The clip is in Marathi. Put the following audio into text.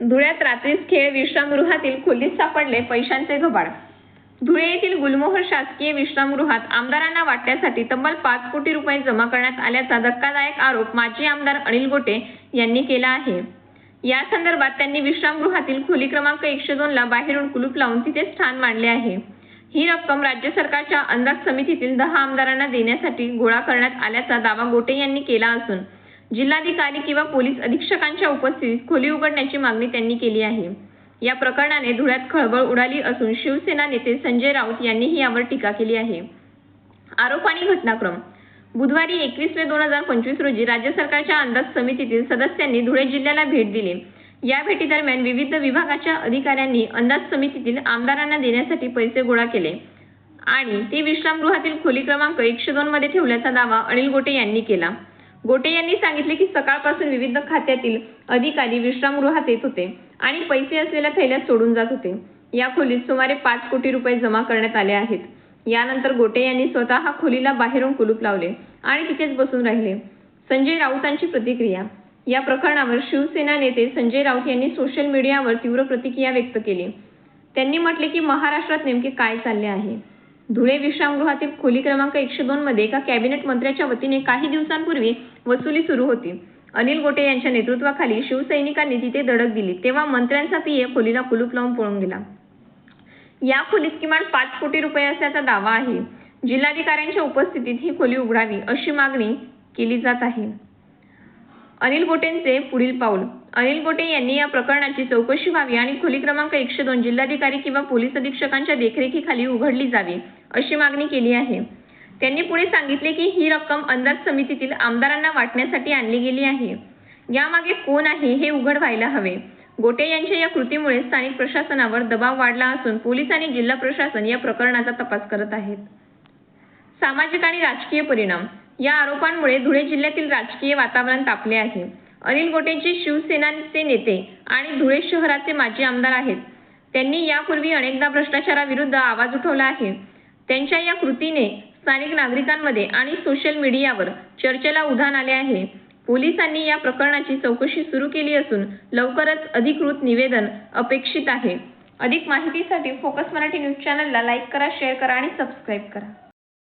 धुळ्यात रात्रीच खेळ विश्रामगृहातील खोलीत सापडले पैशांचे घबाड. धुळे येथील गुलमोहर शासकीय विश्रामगृहात आमदारांना वाटण्यासाठी तब्बल पाच कोटी रुपये जमा करण्यात आल्याचा धक्कादायक आरोप माजी आमदार अनिल गोटे यांनी केला आहे. या संदर्भात त्यांनी विश्रामगृहातील खोली क्रमांक एकशे दोन ला बाहेरून कुलूप लावून तिथे स्थान मांडले आहे. ही रक्कम राज्य सरकारच्या अंदाज समितीतील दहा आमदारांना देण्यासाठी गोळा करण्यात आल्याचा दावा गोटे यांनी केला असून जिल्हाधिकारी किंवा पोलीस अधीक्षकांच्या उपस्थितीत खोली उघडण्याची मागणी त्यांनी केली आहे. या प्रकरणाने धुळ्यात खळबळ उडाली असून शिवसेना नेते संजय राऊत यांनीही यावर टीका केली आहे. आरोप आणि घटनाक्रम. बुधवारी एकवीस मे दोन हजार पंचवीस रोजी राज्य सरकारच्या अंदाज समितीतील सदस्यांनी धुळे जिल्ह्याला भेट दिली. या भेटीदरम्यान विविध विभागाच्या अधिकाऱ्यांनी अंदाज समितीतील आमदारांना देण्यासाठी पैसे गोळा केले आणि ते विश्रामगृहातील खोली क्रमांक एकशे दोन मध्ये ठेवल्याचा दावा अनिल गोटे यांनी केला. गोटे यांनी सांगितले की सकाळपासून विविध खात्यातील अधिकारी विश्रामगृहात येत होते आणि पैसे असलेल्या थैल्यात सोडून जात होते. या खोलीत सुमारे पाच कोटी रुपये जमा करण्यात आले आहेत. यानंतर गोटे यांनी स्वतः खोलीला बाहेरून कुलूप लावले आणि तिथेच बसून राहिले. संजय राऊतांची प्रतिक्रिया. या प्रकरणावर शिवसेना नेते संजय राऊत यांनी सोशल मीडियावर तीव्र प्रतिक्रिया व्यक्त केली. त्यांनी म्हटले की महाराष्ट्रात नेमके काय चालले आहे? धुळे विश्रामगृहातील खोली क्रमांक एकशे दोन मध्ये एका कॅबिनेट मंत्र्याच्या वतीने काही दिवसांपूर्वी वसुली सुरू होती. अनिल गोटे यांच्या नेतृत्वाखाली शिवसैनिकांनी तिथे धडक दिली तेव्हा मंत्र्यांचा पीए खोलीला कुलूप लावून पळून गेला. या खोलीत किमान पाच कोटी रुपये असल्याचा दावा आहे. जिल्हाधिकाऱ्यांच्या उपस्थितीत ही खोली उघडावी अशी मागणी केली जात आहे. अनिल गोटेंचे पुढील पाऊल अनिल गोटे यांनी या प्रकरणाची चौकशी व्हावी आणि खोली क्रमांक एकशे दोन जिल्हाधिकारी किंवा पोलीस अधीक्षकांच्या देखरेखीखाली उघडली जावी अशी मागणी केली आहे. त्यांनी पुढे सांगितले की ही रक्कम अंदाज समितीतील आमदारांना वाटण्यासाठी आणली गेली आहे. यामागे कोण आहे हे उघड व्हायला हवे. गोटे यांच्या या कृतीमुळे स्थानिक प्रशासनावर दबाव वाढला असून पोलीस आणि जिल्हा प्रशासन या प्रकरणाचा तपास करत आहेत. सामाजिक आणि राजकीय परिणाम. या आरोपांमुळे धुळे जिल्ह्यातील राजकीय वातावरण तापले आहे. अनिल गोटेंचे शिवसेनाचे नेते आणि धुळे शहराचे माजी आमदार आहेत. त्यांनी यापूर्वी अनेकदा भ्रष्टाचाराविरुद्ध आवाज उठवला आहे. त्यांच्या या कृतीने स्थानिक नागरिकांमध्ये आणि सोशल मीडियावर चर्चेला उधाण आले आहे. पोलिसांनी या प्रकरणाची चौकशी सुरू केली असून लवकरच अधिकृत निवेदन अपेक्षित आहे. अधिक माहितीसाठी फोकस मराठी न्यूज चॅनलला लाईक करा शेअर करा आणि सबस्क्राईब करा.